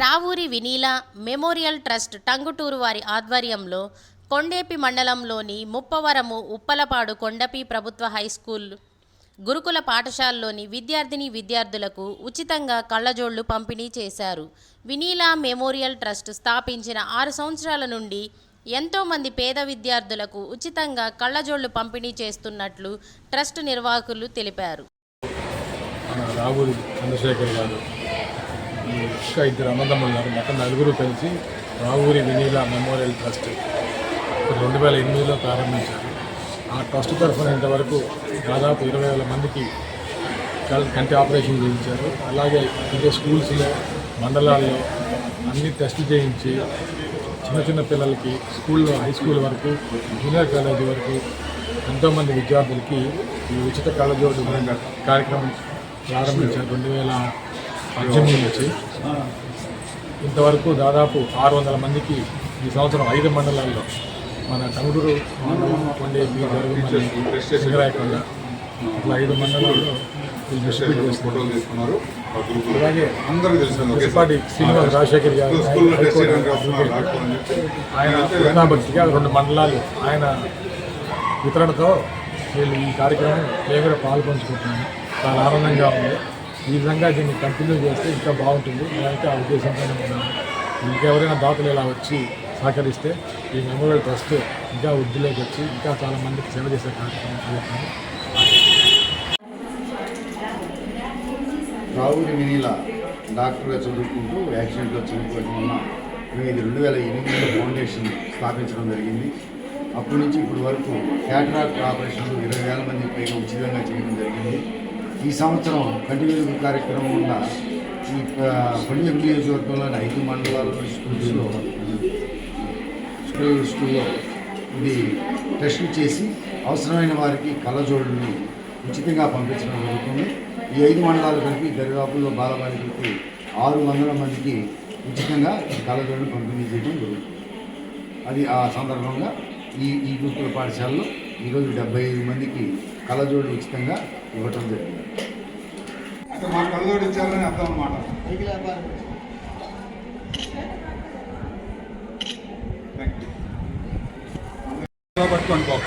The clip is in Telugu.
రావూరి వినీల మెమోరియల్ ట్రస్ట్ టంగుటూరు వారి ఆధ్వర్యంలో కొండేపి మండలంలోని ముప్పవరము ఉప్పలపాడు కొండపి ప్రభుత్వ హై స్కూల్ గురుకుల పాఠశాలలోని విద్యార్థిని విద్యార్థులకు ఉచితంగా కళ్ళజోళ్ళు పంపిణీ చేశారు. వినీలా మెమోరియల్ ట్రస్ట్ స్థాపించిన ఆరు సంవత్సరాల నుండి ఎంతోమంది పేద విద్యార్థులకు ఉచితంగా కళ్ళజోళ్ళు పంపిణీ చేస్తున్నట్లు ట్రస్ట్ నిర్వాహకులు తెలిపారు. రాహుల్ చంద్రశేఖర్ గారు ఇంకా ఇద్దరు అన్నదమ్ములు ఉన్నారు. మొత్తం నలుగురు కలిసి రావూరి వినీలా మెమోరియల్ ట్రస్ట్ రెండు వేల ఎనిమిదిలో ప్రారంభించారు. ఆ ట్రస్ట్ తరఫున ఇంతవరకు దాదాపు ఇరవై వేల మందికి కంటి ఆపరేషన్ చేయించారు. అలాగే ఇదే స్కూల్స్లో మండలాల్లో అన్ని టెస్ట్ చేయించి చిన్న చిన్న పిల్లలకి స్కూల్లో హై స్కూల్ వరకు జూనియర్ కాలేజీ వరకు ఎంతోమంది విద్యార్థులకి ఈ ఉచిత కళ్ళజోడు కార్యక్రమం ప్రారంభించారు. రెండు వేల పద్దెనిమిది నుంచి. ఇంతవరకు దాదాపు ఆరు వందల మందికి ఈ సంవత్సరం ఐదు మండలాల్లో మన కొండేపి జరుగుమల్లి సింగరాయకొండ. ఇట్లా ఐదు మండలాల్లో అలాగే మున్సిపాలిటీ శ్రీనివాస్ రాజశేఖర్ గారు ఆయన కృష్ణాభక్తిగా రెండు మండలాలు ఆయన వితరణతో వీళ్ళు ఈ కార్యక్రమం మేము కూడా పాల్పంచుకుంటున్నాము చాలా ఆనందంగా ఉంది. ఈ విధంగా దీన్ని కంటిన్యూ చేస్తే ఇంకా బాగుంటుంది. నేనైతే ఆ ఉద్దేశంతోనే ఉన్నాను. ఇంకెవరైనా దాతలు ఇలా వచ్చి సహకరిస్తే ఈ మెమోరియల్ ట్రస్ట్ ఇంకా వృద్ధిలోకి వచ్చి ఇంకా చాలామందికి సేవ చేసే కార్యక్రమం రావుడి వినీల డాక్టర్గా చదువుకుంటూ యాక్సిడెంట్లో చనిపోవడం మేము ఇది రెండు వేల ఎనిమిదిలో ఫౌండేషన్ స్థాపించడం జరిగింది. అప్పటి నుంచి ఇప్పటి వరకు క్యాటరాక్ట్ ఆపరేషన్లు ఇరవై వేల మంది పైగా ఉచితంగా చేయడం జరిగింది. ఈ సంవత్సరం కంటిన్యూ కార్యక్రమం ఉన్న ఈ పండుగ నియోజకవర్గంలోని ఐదు మండలాల స్కూల్స్లో స్కూల్ స్కూల్లో ఇది టెస్టులు చేసి అవసరమైన వారికి కళ్ళజోడుని ఉచితంగా పంపించడం జరుగుతుంది. ఈ ఐదు మండలాలు కలిపి దరిదాపుల్లో బాలబాలికలకి ఆరు వందల మందికి ఉచితంగా కళ్ళజోడుని పంపిణీ చేయడం జరుగుతుంది. అది ఆ సందర్భంగా ఈ ఈ గురుకుల పాఠశాలలో ఈరోజు డెబ్బై ఐదు మందికి కళ్ళజోడు ఉచితంగా ఇవ్వటం జరిగింది. అంటే మా కళ్ళోడు ఇచ్చారని అర్థం అన్నమాట. పట్టుకోండి బాబు.